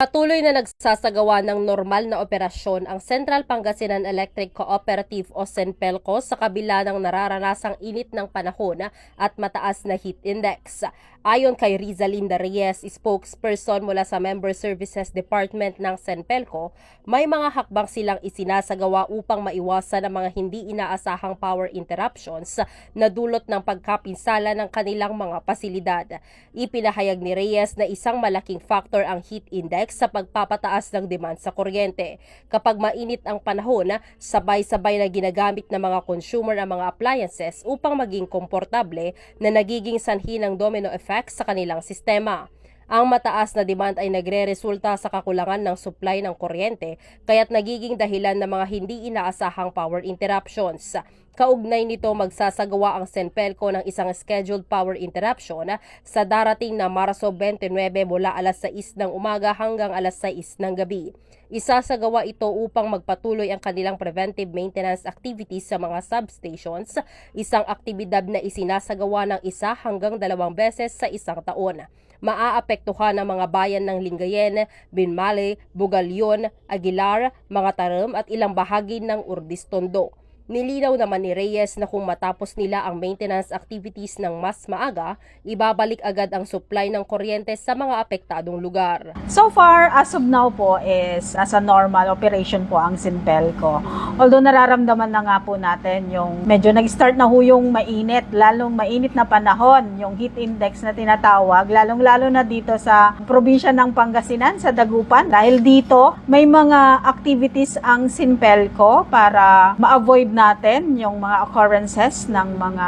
Patuloy na nagsasagawa ng normal na operasyon ang Central Pangasinan Electric Cooperative o CENPELCO sa kabila ng nararanasang init ng panahon at mataas na heat index. Ayon kay Rizalinda Reyes, spokesperson mula sa Member Services Department ng CENPELCO, may mga hakbang silang isinasagawa upang maiwasan ang mga hindi inaasahang power interruptions na dulot ng pagkapinsala ng kanilang mga pasilidad. Ipinahayag ni Reyes na isang malaking factor ang heat index sa pagpapataas ng demand sa kuryente. Kapag mainit ang panahon, sabay-sabay na ginagamit ng mga consumer ang mga appliances upang maging komportable na nagiging sanhi ng domino effect sa kanilang sistema. Ang mataas na demand ay nagre-resulta sa kakulangan ng supply ng kuryente kaya't nagiging dahilan ng mga hindi inaasahang power interruptions. Kaugnay nito magsasagawa ang Senpelco ng isang scheduled power interruption sa darating na Marso 29 mula alas 6 ng umaga hanggang alas 6 ng gabi. Isasagawa ito upang magpatuloy ang kanilang preventive maintenance activities sa mga substations, isang aktibidad na isinasagawa ng isa hanggang dalawang beses sa isang taon maaapektuhan ang mga bayan ng Lingayen, Binmale, Bugalyon, Aguilar, mga Taram at ilang bahagi ng Urdistondo. Nilinaw naman ni Reyes na kung matapos nila ang maintenance activities ng mas maaga, ibabalik agad ang supply ng kuryente sa mga apektadong lugar. So far, as of now po is nasa normal operation po ang Sinpelco. Although nararamdaman na nga po natin yung medyo nag-start na ho yung mainit, lalong mainit na panahon, yung heat index na tinatawag, lalong-lalo na dito sa probinsya ng Pangasinan, sa Dagupan. Dahil dito, may mga activities ang Sinpelco para ma-avoid natin yung mga occurrences ng mga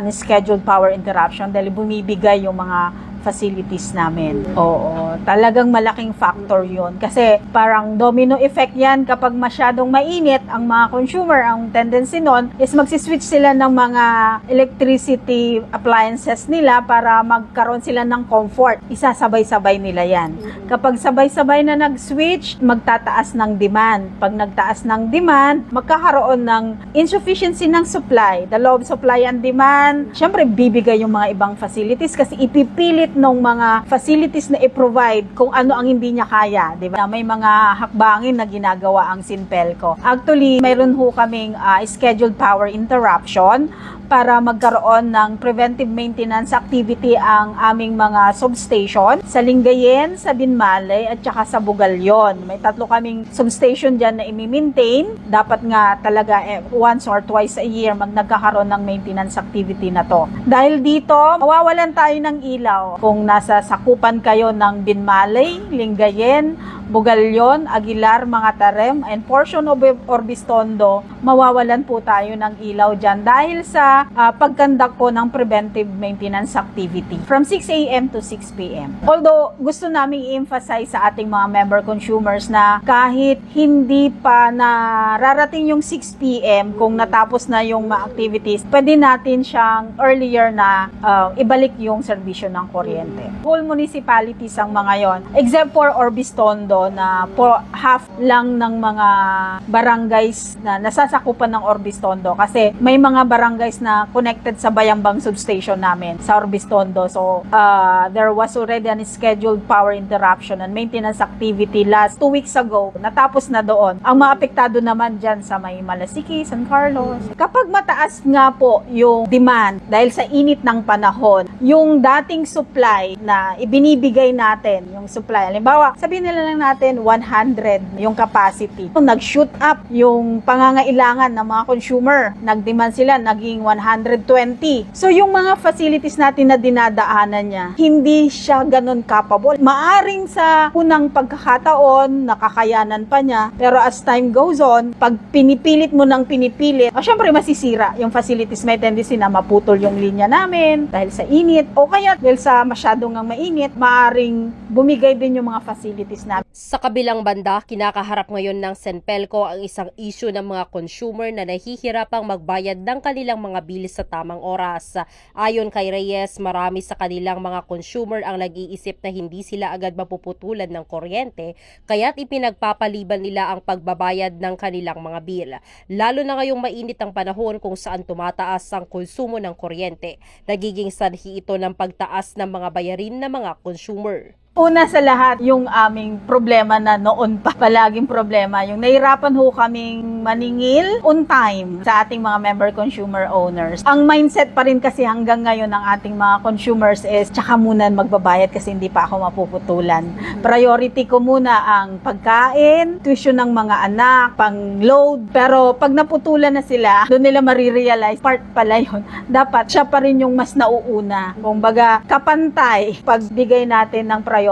unscheduled power interruption dahil bumibigay yung mga facilities namin. Oo, talagang malaking factor yun. Kasi parang domino effect yan kapag masyadong mainit ang mga consumer, ang tendency nun is magsiswitch sila ng mga electricity appliances nila para magkaroon sila ng comfort. Isasabay-sabay nila yan. Kapag sabay-sabay na nag-switch, magtataas ng demand. Pag nagtaas ng demand, magkakaroon ng insufficiency ng supply. The law of supply and demand, syempre bibigay yung mga ibang facilities kasi ipipilit ng mga facilities na i-provide kung ano ang hindi niya kaya, di ba? May mga hakbangin na ginagawa ang Sinpelco. Actually, mayroon ho kaming ah, scheduled power interruption para magkaroon ng preventive maintenance activity ang aming mga substation sa Lingayen, sa Binmalay at saka sa Bugalyon. May tatlo kaming substation dyan na imi-maintain. Dapat nga talaga eh, once or twice a year mag nagkakaroon ng maintenance activity na to. Dahil dito, mawawalan tayo ng ilaw kung nasa sakupan kayo ng Binmalay, Lingayen, Bugalyon, Aguilar, mga Tarem, and portion of Orbistondo, mawawalan po tayo ng ilaw dyan dahil sa ah, pagkandak po ng preventive maintenance activity from 6 a.m. to 6 p.m. Although, gusto namin i-emphasize sa ating mga member consumers na kahit hindi pa nararating yung 6 p.m. kung natapos na yung mga activities, pwede natin siyang earlier na ah, ibalik yung serbisyo ng kuryente. Whole municipalities ang mga yon, except for Orbistondo na for half lang ng mga barangays na nasasakupan ng Orbistondo kasi may mga barangays na connected sa Bayambang substation namin sa Orbistondo. So, uh, there was already an scheduled power interruption and maintenance activity last two weeks ago. Natapos na doon. Ang mga apektado naman dyan sa may Malasiki, San Carlos. Kapag mataas nga po yung demand dahil sa init ng panahon, yung dating supply na ibinibigay natin, yung supply, halimbawa, sabihin nila lang natin 100 yung capacity. Nag-shoot up yung pangangailangan ng mga consumer. Nag-demand sila, naging 120. So yung mga facilities natin na dinadaanan niya, hindi siya ganun capable. Maaring sa unang pagkakataon, nakakayanan pa niya. Pero as time goes on, pag pinipilit mo ng pinipilit, oh, syempre masisira yung facilities. May tendency na maputol yung linya namin dahil sa init o kaya dahil sa masyadong ang mainit, maaring bumigay din yung mga facilities namin. Sa kabilang banda, kinakaharap ngayon ng Senpelco ang isang issue ng mga consumer na nahihirapang magbayad ng kanilang mga bilis sa tamang oras. Ayon kay Reyes, marami sa kanilang mga consumer ang nag-iisip na hindi sila agad mapuputulan ng kuryente, kaya't ipinagpapaliban nila ang pagbabayad ng kanilang mga bill. Lalo na ngayong mainit ang panahon kung saan tumataas ang konsumo ng kuryente. Nagiging sanhi ito ng pagtaas ng mga bayarin ng mga consumer. Una sa lahat, yung aming problema na noon pa, palaging problema, yung nahirapan ho kaming maningil on time sa ating mga member consumer owners. Ang mindset pa rin kasi hanggang ngayon ng ating mga consumers is, tsaka muna magbabayad kasi hindi pa ako mapuputulan. Priority ko muna ang pagkain, tuition ng mga anak, pang load. Pero pag naputulan na sila, doon nila marirealize, part pala yun. Dapat siya pa rin yung mas nauuna. Kung baga, kapantay, pagbigay natin ng priority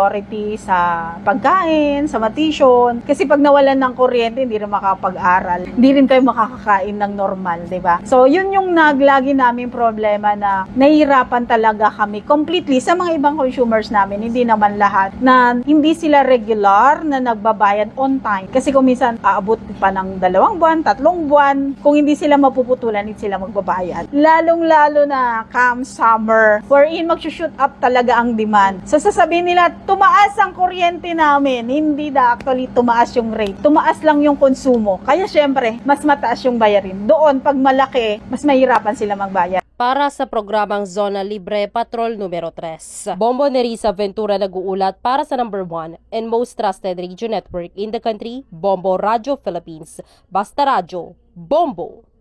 sa pagkain, sa matisyon. Kasi pag nawalan ng kuryente, hindi rin makapag-aral. Hindi rin kayo makakakain ng normal, di ba? So, yun yung naglagi namin problema na nahihirapan talaga kami completely sa mga ibang consumers namin, hindi naman lahat, na hindi sila regular na nagbabayad on time. Kasi kung minsan aabot pa ng dalawang buwan, tatlong buwan, kung hindi sila mapuputulan, hindi sila magbabayad. Lalong-lalo na come summer, wherein mag-shoot up talaga ang demand. So sasabihin nila, tumaas ang kuryente namin. Hindi na actually tumaas yung rate. Tumaas lang yung konsumo. Kaya syempre, mas mataas yung bayarin. Doon, pag malaki, mas mahirapan sila magbayad. Para sa programang Zona Libre Patrol numero 3. Bombo Nerissa Ventura nag-uulat para sa number 1 and most trusted radio network in the country, Bombo Radio Philippines. Basta Radio, Bombo!